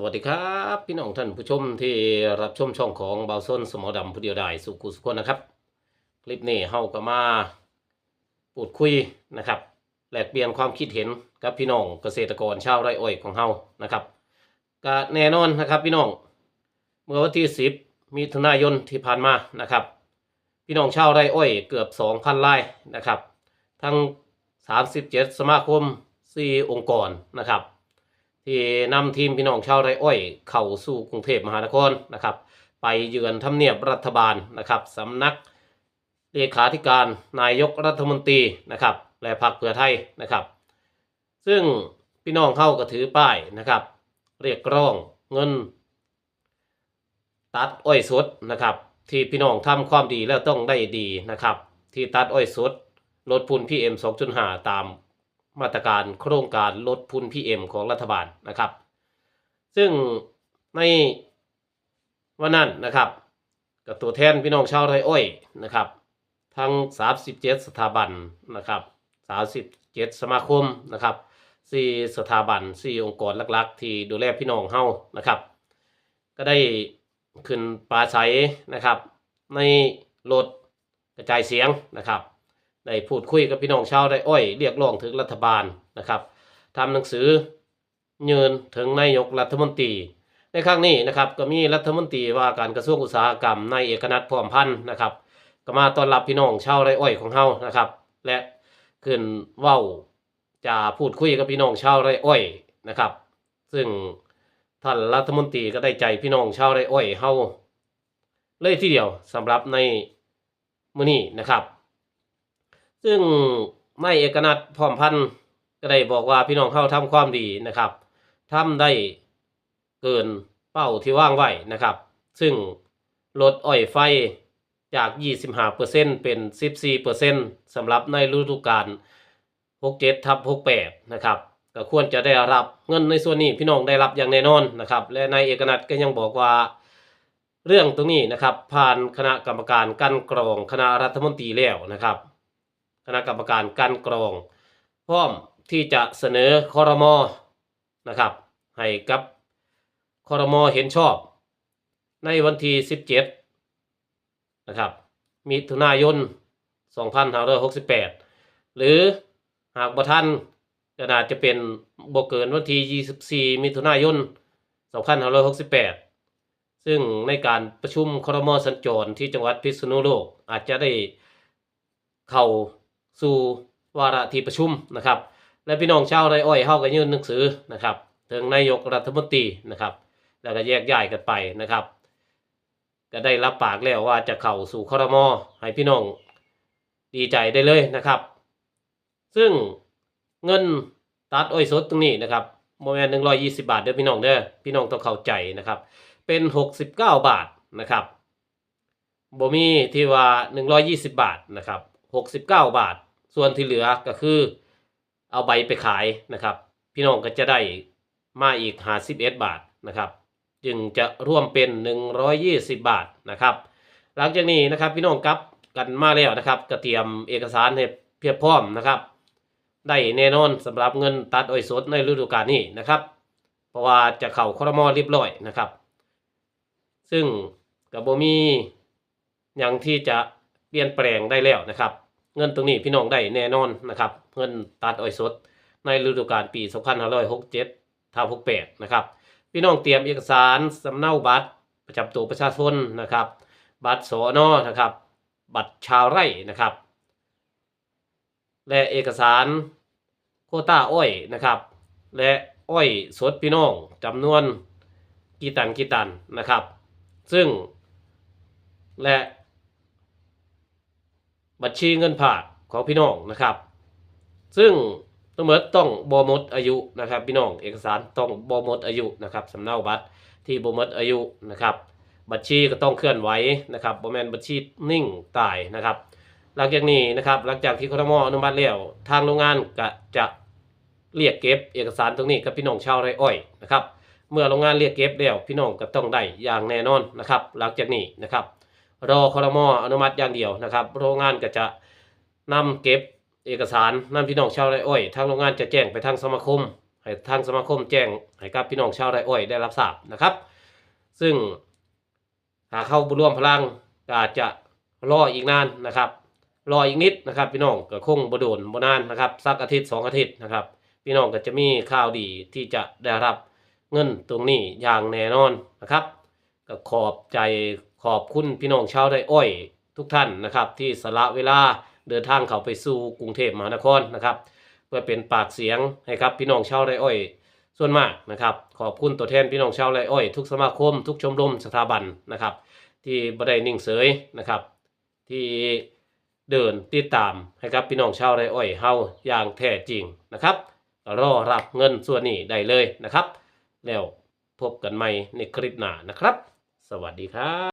สวัสดีครับ พี่น้องท่านผู้ชมที่รับชมช่องของเบาส้นสมอดำผู้เดียวได้สุขุสุขคนนะครับ คลิปนี้เฮาก็มาพูดคุยนะครับแลกเปลี่ยนความคิดเห็นกับพี่น้องเกษตรกรชาวไร่อ้อยของเฮานะครับก็แน่นอนนะครับพี่น้องเมื่อวันที่ 10มิถุนายนที่ผ่านมานะครับ พี่น้องชาวไร่อ้อยเกือบ 2,000รายนะครับ ทั้ง 37 สมาคม 4 องค์กรนะครับ ที่นำทีมพี่น้องชาวไร่อ้อย เข้าสู่กรุงเทพมหานครนะครับ ไปเยือนทำเนียบรัฐบาลนะครับสำนักเลขาธิการนายกรัฐมนตรีนะครับ และพรรคเพื่อไทยนะครับ ซึ่งพี่น้องเข้าก็ถือป้ายนะครับ เรียกร้องเงิน ตัดอ้อยสดนะครับ ที่พี่น้องทำความดีแล้วต้องได้ดีนะครับ ที่ตัดอ้อยสดลดพุ่น PM 2.5ตาม มาตรการโครงการลดพุ่น PM ของรัฐบาลนะครับ ซึ่งในวันนั้นนะครับกับตัวแทนพี่น้องชาวไร่อ้อยนะครับ ทั้ง 37 สถาบันนะครับ37 สมาคมนะครับ4สถาบัน4องค์กรหลักๆ ที่ดูแลพี่น้องเฮานะครับ ก็ได้ขึ้นปราศัยนะครับ ในรถกระจายเสียงนะครับ ได้พูดคุยกับพี่น้องชาวไร่อ้อยเรียกร้องถึงรัฐบาลนะครับทำหนังสือยืนถึงนายกรัฐมนตรี ในครั้งนี้นะครับก็มีรัฐมนตรีว่าการกระทรวงอุตสาหกรรมนายเอกนัทพร้อมพันธ์นะครับ ก็มาต้อนรับพี่น้องชาวไร่อ้อยของเฮานะครับ และขึ้นเว้าจะพูดคุยกับพี่น้องชาวไร่อ้อยนะครับ ซึ่งท่านรัฐมนตรีก็ได้ใจพี่น้องชาวไร่อ้อยเฮาเลยทีเดียวสำหรับในมื้อนี้นะครับ ซึ่งนายเอกนัทพร้อมพันธ์ก็ได้บอกว่าพี่น้องเฮาทำความดีนะครับทำได้เกินเป้าที่ว่างไว้นะครับ ซึ่งลดอ้อยไฟจาก 25%เป็น 14%สำหรับในฤดูกาล67ทับ68 นะครับก็ควรจะได้รับเงินในส่วนนี้พี่น้องได้รับอย่างแน่นอนนะครับ และนายเอกนัทก็ยังบอกว่า เรื่องตรงนี้นะครับ ผ่านคณะกรรมการกันกรองคณะรัฐมนตรีแล้วนะครับ คณะกรรมการกันกรอง พร้อมที่จะเสนอคอรมอนะครับให้กับคอรมอเห็นชอบ ในวันที่ 17 นะครับ มิถุนายน 2568 หรือหากบ่ทันก็น่าจะเป็นบ่เกินวันที่ 24 มิถุนายน 2568 ซึ่งในการประชุมครมสัญจรที่จังหวัดพิษณุโลกอาจจะได้เข้า สู่วาระที่ประชุมนะครับ และพี่น้องชาวไร่อ้อยเฮาก็ยื่นหนังสือนะครับถึงนายกรัฐมนตรีนะครับ แล้วก็แยกย้ายกันไปนะครับ ก็ได้รับปากแล้วว่าจะเข้าสู่ครมอให้พี่น้องดีใจได้เลยนะครับ ซึ่งเงินตัดอ้อยสดตรงนี้นะครับโมเมนหนึ่งร้อยยี่สิบาทเด้อพี่น้องเด้อพี่น้องต้องเข้าใจนะครับ เป็นหกสิบเก้าบาทนะครับบ่มีที่ว่าหนึ่งร้อยยี่สิบาทนะครับหกสิบเก้าบาท ส่วนที่เหลือก็คือ เอาใบไปขายนะครับ พี่น้องก็จะได้มาอีกห้าสิบเอ็ดบาทนะครับ จึงจะร่วมเป็น120บาทนะครับ หลังจากนี้นะครับพี่น้องกลับกันมาแล้วนะครับก็เตรียมเอกสารให้เพียบพร้อมนะครับได้แน่นอนสำหรับเงินตัดอ้อยสดในฤดูกาลนี้นะครับ เพราะว่าจะเข้าครมเรียบร้อยนะครับ ซึ่งกับโบมีอย่างที่จะเปลี่ยนแปลงได้แล้วนะครับ เงินตรงนี้พี่น้องได้แน่นอนนะครับ เงินตัดอ้อยสด ในฤดูกาลปี2567ทับ68นะครับ พี่น้องเตรียมเอกสารสำเนาบัตรประจำตัวประชาชนนะครับ บัตรสอนอนะครับ บัตรชาวไร่นะครับ และเอกสารโคต้าอ้อยนะครับ และอ้อยสดพี่น้องจำนวนกี่ตันกี่ตันนะครับ ซึ่งและ บัญชีเงินฝากของพี่น้องนะครับ ซึ่งทั้งหมดต้องบหมดอายุนะครับ พี่น้องเอกสารต้องบหมดอายุนะครับสำเนาบัตรที่บหมดอายุนะครับ บัญชีก็ต้องเคลื่อนไหวนะครับบ่แมนบัญชีนิ่งตายนะครับ หลังจากนี้นะครับหลังจากที่ครมอนุมัติแล้วทางโรงงานก็จะเรียกเก็บเอกสารตรงนี้กับพี่น้องชาวไร่อ้อยนะครับ เมื่อโรงงานเรียกเก็บแล้วพี่น้องก็ต้องได้อย่างแน่นอนนะครับ หลังจากนี้นะครับ รอครมออนุมัติอย่างเดียวนะครับ โรงงานก็จะนำเก็บเอกสารนำพี่น้องชาวไร่อ้อยทางโรงงานจะแจ้งไปทางสมาคมให้ทางสมาคมแจ้งให้กับพี่น้องชาวไร่อ้อยได้รับทราบนะครับ ซึ่งหากเข้าบุร่วมพลังอาจจะรออีกนานนะครับรออีกนิดนะครับ พี่น้องก็คงบโดนบนานนะครับสักอาทิตย์สองอาทิตย์นะครับ พี่น้องก็จะมีข่าวดีที่จะได้รับเงินตรงนี้อย่างแน่นอนนะครับก็ขอบใจ ขอบคุณพี่น้องชาวไร่อ้อยทุกท่านนะครับ ที่สละเวลาเดินทางเข้าไปสู่กรุงเทพมหานครนะครับ เพื่อเป็นปากเสียงให้ครับพี่น้องชาวไร่อ้อย ส่วนมากนะครับ ขอบคุณตัวแทนพี่น้องชาวไร่อ้อย ทุกสมาคม ทุกชมรมสถาบันนะครับ ที่บไดนิ่งเสยนะครับ ที่เดินติดตามให้ครับพี่น้องชาวไร่อ้อยเฮาอย่างแท้จริงนะครับรอรับเงินส่วนนี้ได้เลยนะครับ แล้วพบกันใหม่ในคลิปหน้านะครับ สวัสดีครับ